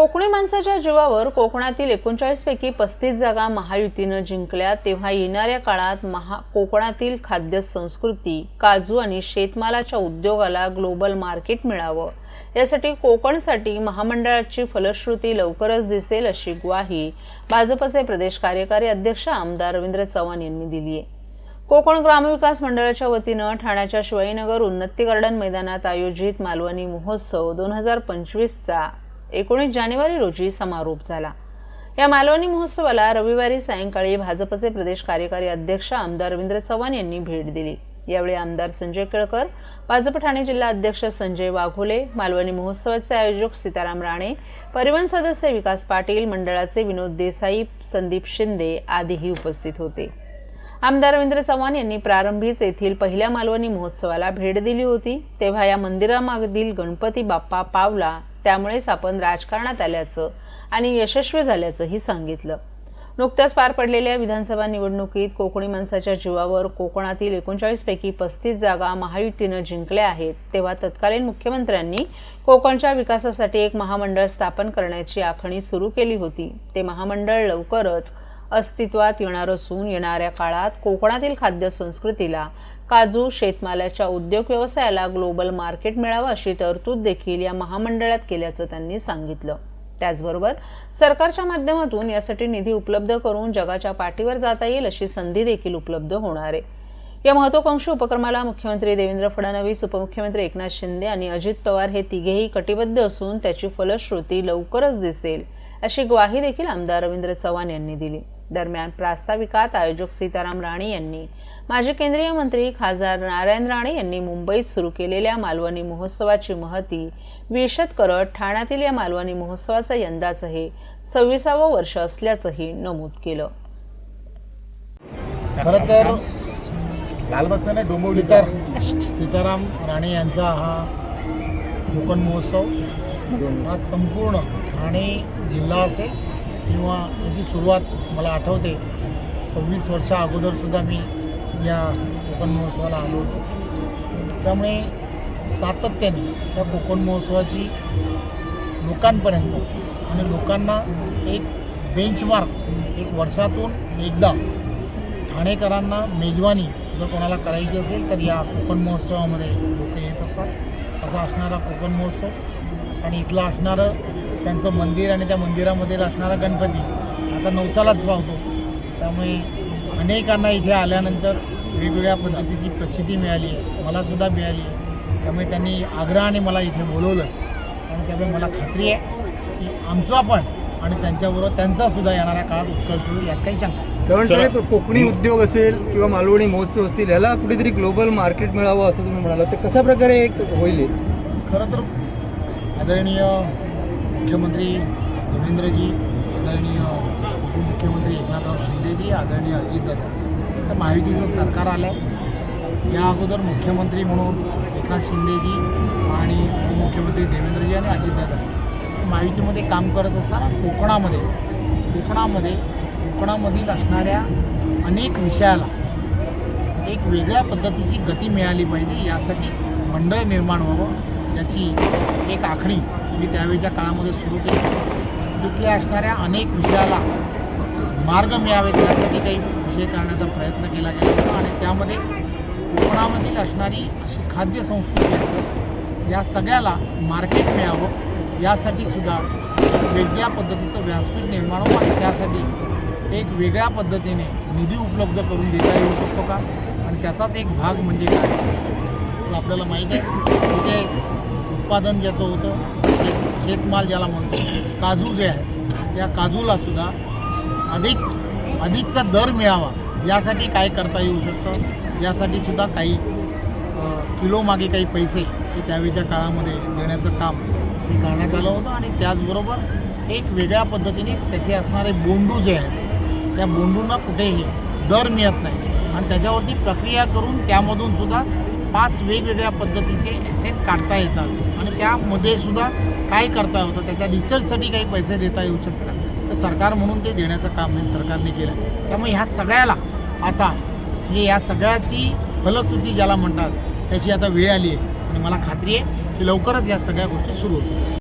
कोकणी माणसाच्या जीवावर कोकणातील एकोणचाळीस पैकी पस्तीस जागा महायुतीनं जिंकल्या तेव्हा येणाऱ्या काळात महा कोकणातील खाद्य संस्कृती काजू आणि शेतमालाच्या उद्योगाला ग्लोबल मार्केट मिळावं. यासाठी कोकणसाठी महामंडळाची फलश्रुती लवकरच दिसेल अशी ग्वाही भाजपचे प्रदेश कार्यकारी अध्यक्ष आमदार रवींद्र चव्हाण यांनी दिली आहे. कोकण ग्रामविकास मंडळाच्या वतीनं ठाण्याच्या शिवाईनगर उन्नती गार्डन मैदानात आयोजित मालवणी महोत्सव दोन हजार पंचवीसचा एकोणीस जानेवारी रोजी समारोप झाला. या मालवणी महोत्सवाला रविवारी सायंकाळी भाजपचे प्रदेश कार्यकारी अध्यक्ष आमदार रवींद्र चव्हाण यांनी भेट दिली. यावेळी आमदार संजय केळकर भाजप ठाणे जिल्हा अध्यक्ष संजय वाघोले मालवणी महोत्सवाचे आयोजक सीताराम राणे परिवहन सदस्य विकास पाटील मंडळाचे विनोद देसाई संदीप शिंदे आदीही उपस्थित होते. आमदार रवींद्र चव्हाण यांनी प्रारंभीच येथील पहिल्या मालवणी महोत्सवाला भेट दिली होती. तेव्हा या मंदिरामागील गणपती बाप्पा पावला त्यामुळेच आपण राजकारणात आल्याचं आणि यशस्वी झाल्याचंही सांगितलं. नुकत्याच पार पडलेल्या विधानसभा निवडणुकीत कोकणी माणसाच्या जीवावर कोकणातील एकोणचाळीस पैकी पस्तीस जागा महायुतीनं जिंकल्या आहेत तेव्हा तत्कालीन मुख्यमंत्र्यांनी कोकणच्या विकासासाठी एक महामंडळ स्थापन करण्याची आखणी सुरू केली होती. ते महामंडळ लवकरच अस्तित्वात येणार असून येणाऱ्या काळात कोकणातील खाद्य संस्कृतीला काजू शेतमालाच्या उद्योग व्यवसायाला ग्लोबल मार्केट मिळावं अशी तरतूद देखील या महामंडळात केल्याचं त्यांनी सांगितलं. त्याचबरोबर सरकारच्या माध्यमातून यासाठी निधी उपलब्ध करून जगाच्या पाठीवर जाता येईल अशी संधी देखील उपलब्ध होणार आहे. या महत्वाकांक्षी उपक्रमाला मुख्यमंत्री देवेंद्र फडणवीस उपमुख्यमंत्री एकनाथ शिंदे आणि अजित पवार हे तिघेही कटिबद्ध असून त्याची फलश्रुती लवकरच दिसेल अशी ग्वाही देखील आमदार रवींद्र चव्हाण यांनी दिली. दरम्यान प्रास्ताविकात आयोजक सीताराम राणे यांनी माजी केंद्रीय मंत्री खासदार नारायण राणे यांनी मुंबईत सुरू केलेल्या मालवणी महोत्सवाची महती विशद करत ठाण्यातील या मालवणी महोत्सवाचं यंदाचं हे सव्वीसावं वर्ष असल्याचंही नमूद केलं. खरं तर लालबागचा डोंबिवलीकर सीताराम राणे यांचा हा कोकण महोत्सव हा संपूर्ण ठाणे जिल्हा असेल किंवा याची सुरुवात मला आठवते. सव्वीस वर्षा अगोदरसुद्धा मी या कोकण महोत्सवाला आलो होतो. त्यामुळे सातत्याने त्या कोकण महोत्सवाची लोकांपर्यंत आणि लोकांना एक बेंचमार्क एक वर्षातून एकदा ठाणेकरांना मेजवानी जर कोणाला करायची असेल तर या कोकण महोत्सवामध्ये लोक येत असतात. असा असणारा कोकण महोत्सव. आणि इथलं असणारं त्यांचं मंदिर आणि त्या मंदिरामध्ये असणारा गणपती आता नवसालाच पावतो त्यामुळे अनेकांना इथे आल्यानंतर वेगवेगळ्या पद्धतीची प्रसिद्धी मिळाली आहे मलासुद्धा मिळाली. आहे त्यामुळे त्यांनी आग्रहाने मला इथे बोलवलं. आणि त्यामुळे मला खात्री आहे की आमचा पण आणि त्यांच्याबरोबर त्यांचासुद्धा येणाऱ्या काळात उत्कर्ष होईल यात काही शंका. चव्हाण साहेब कोकणी उद्योग असेल किंवा मालवणी महोत्सव असतील याला कुठेतरी ग्लोबल मार्केट मिळावं असं तुम्ही म्हणाला ते कशा प्रकारे एक होईल? खरं तर आदरणीय मुख्यमंत्री देवेंद्रजी आदरणीय उपमुख्यमंत्री एकनाथराव शिंदेजी आदरणीय अजितदादा तर महायुतीचं सरकार आलं आहे या अगोदर मुख्यमंत्री म्हणून एकनाथ शिंदेजी आणि उपमुख्यमंत्री देवेंद्रजी आणि अजितदादा महायुतीमध्ये काम करत असताना कोकणामध्ये कोकणामध्ये कोकणामधील असणाऱ्या अनेक विषयाला एक वेगळ्या पद्धतीची गती मिळाली पाहिजे. यासाठी मंडळ निर्माण व्हावं याची एक आखणी मी त्यावेळच्या काळामध्ये सुरू केली. तिथल्या असणाऱ्या अनेक विषयाला मार्ग मिळावेत यासाठी काही विषय करण्याचा प्रयत्न केला गेला होता आणि त्यामध्ये कोकणामधील असणारी अशी खाद्य संस्कृती असेल या सगळ्याला मार्केट मिळावं यासाठी सुद्धा वेगळ्या पद्धतीचं व्यासपीठ निर्माण व्हावं आणि त्यासाठी एक वेगळ्या पद्धतीने निधी उपलब्ध करून देता येऊ शकतो का? आणि त्याचाच एक भाग म्हणजे काय? आपल्याला माहीत आहे तिथे उत्पादन ज्याचं होतं शेतमाल ज्याला म्हणतो काजू जे आहे त्या काजूला सुद्धा अधिक अधिकचा दर मिळावा यासाठी काय करता येऊ शकतं? यासाठी सुद्धा काही किलोमागे काही पैसे हे त्यावेळच्या काळामध्ये देण्याचं काम हे करण्यात आलं होतं आणि त्याचबरोबर एक वेगळ्या पद्धतीने त्याचे असणारे बोंडू जे आहेत त्या बोंडूंना कुठेही दर मिळत नाही. आणि त्याच्यावरती प्रक्रिया करून त्यामधून सुद्धा पाच वेगवेगळ्या पद्धतीचे ॲसेट काढता येतात. आणि त्यामध्ये सुद्धा काय करता होतं त्याच्या रिसर्चसाठी काही पैसे देता येऊ शकतात. तर सरकार म्हणून ते देण्याचं काम हे सरकारने केलं. त्यामुळे ह्या सगळ्याला आता म्हणजे या सगळ्याची फलकृती ज्याला म्हणतात त्याची आता वेळ आली आहे. आणि मला खात्री आहे की लवकरच या सगळ्या गोष्टी सुरू होतील.